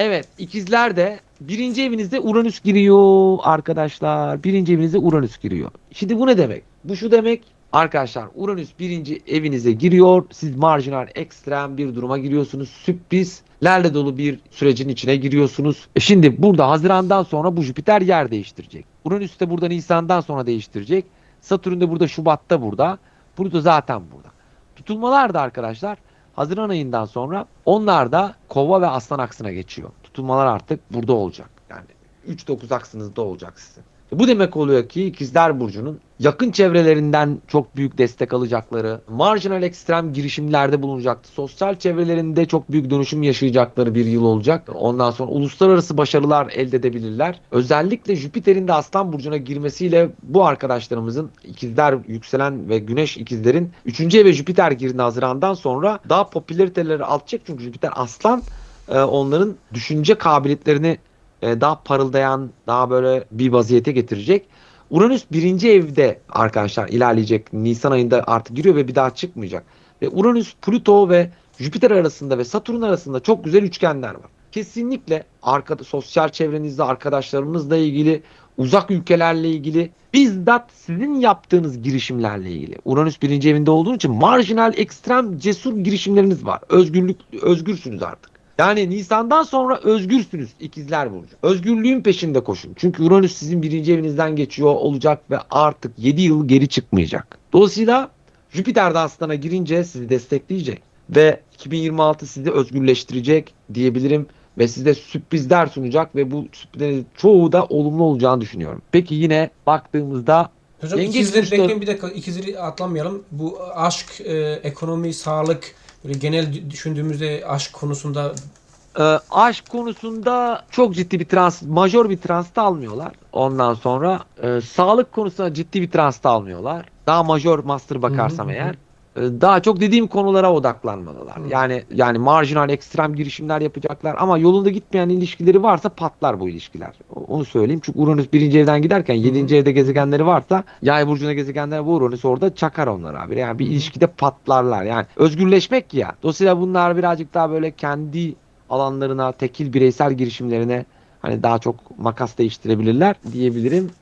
Evet ikizler de birinci evinizde Uranüs giriyor arkadaşlar. Birinci evinizde Uranüs giriyor. Şimdi bu ne demek? Bu şu demek arkadaşlar Uranüs birinci evinize giriyor. Siz marjinal ekstrem bir duruma giriyorsunuz. Sürprizlerle dolu bir sürecin içine giriyorsunuz. E şimdi burada Haziran'dan sonra bu Jüpiter yer değiştirecek. Uranüs de burada Nisan'dan sonra değiştirecek. Satürn de burada Şubat'ta burada. Plüto zaten burada. Tutulmalar da arkadaşlar Haziran ayından sonra onlar da kova ve aslan aksına geçiyor. Tutulmalar artık burada olacak. Yani 3-9 aksınızda olacak sizin. Bu demek oluyor ki ikizler burcunun yakın çevrelerinden çok büyük destek alacakları, marjinal ekstrem girişimlerde bulunacaktı. Sosyal çevrelerinde çok büyük dönüşüm yaşayacakları bir yıl olacak. Ondan sonra uluslararası başarılar elde edebilirler. Özellikle Jüpiter'in de Aslan burcuna girmesiyle bu arkadaşlarımızın ikizler yükselen ve güneş ikizlerin 3. eve Jüpiter girdi Haziran'dan sonra daha popülariteleri artacak çünkü Jüpiter Aslan e, onların düşünce kabiliyetlerini e, daha parıldayan, daha böyle bir vaziyete getirecek. Uranüs birinci evde arkadaşlar ilerleyecek. Nisan ayında artık giriyor ve bir daha çıkmayacak. Ve Uranüs, Plüto ve Jüpiter arasında ve Satürn arasında çok güzel üçgenler var. Kesinlikle arkada, sosyal çevrenizde arkadaşlarınızla ilgili, uzak ülkelerle ilgili, bizzat sizin yaptığınız girişimlerle ilgili. Uranüs birinci evinde olduğu için marjinal, ekstrem, cesur girişimleriniz var. Özgürlük, özgürsünüz artık. Yani Nisan'dan sonra özgürsünüz ikizler burcu. Özgürlüğün peşinde koşun. Çünkü Uranüs sizin birinci evinizden geçiyor olacak ve artık 7 yıl geri çıkmayacak. Dolayısıyla Jüpiter de aslana girince sizi destekleyecek. Ve 2026 sizi özgürleştirecek diyebilirim. Ve size sürprizler sunacak ve bu sürprizlerin çoğu da olumlu olacağını düşünüyorum. Peki yine baktığımızda Hocam Yengeç ikizleri burçları- bekleyin bir dakika ikizleri atlamayalım. Bu aşk, e, ekonomi, sağlık böyle genel düşündüğümüzde aşk konusunda Ee, aşk konusunda çok ciddi bir trans, majör bir transta almıyorlar. Ondan sonra e, sağlık konusunda ciddi bir transta almıyorlar. Daha majör master bakarsam Hı hı hı. eğer e, daha çok dediğim konulara odaklanmalılar. Hı. Yani yani marjinal ekstrem girişimler yapacaklar ama yolunda gitmeyen ilişkileri varsa patlar bu ilişkiler. O- Onu söyleyeyim. Çünkü Uranüs birinci evden giderken yedinci evde gezegenleri varsa yay burcuna gezegenler bu Uranüs orada çakar onlar abi. Yani bir ilişkide patlarlar. Yani özgürleşmek ya. Dolayısıyla bunlar birazcık daha böyle kendi alanlarına, tekil bireysel girişimlerine hani daha çok makas değiştirebilirler diyebilirim.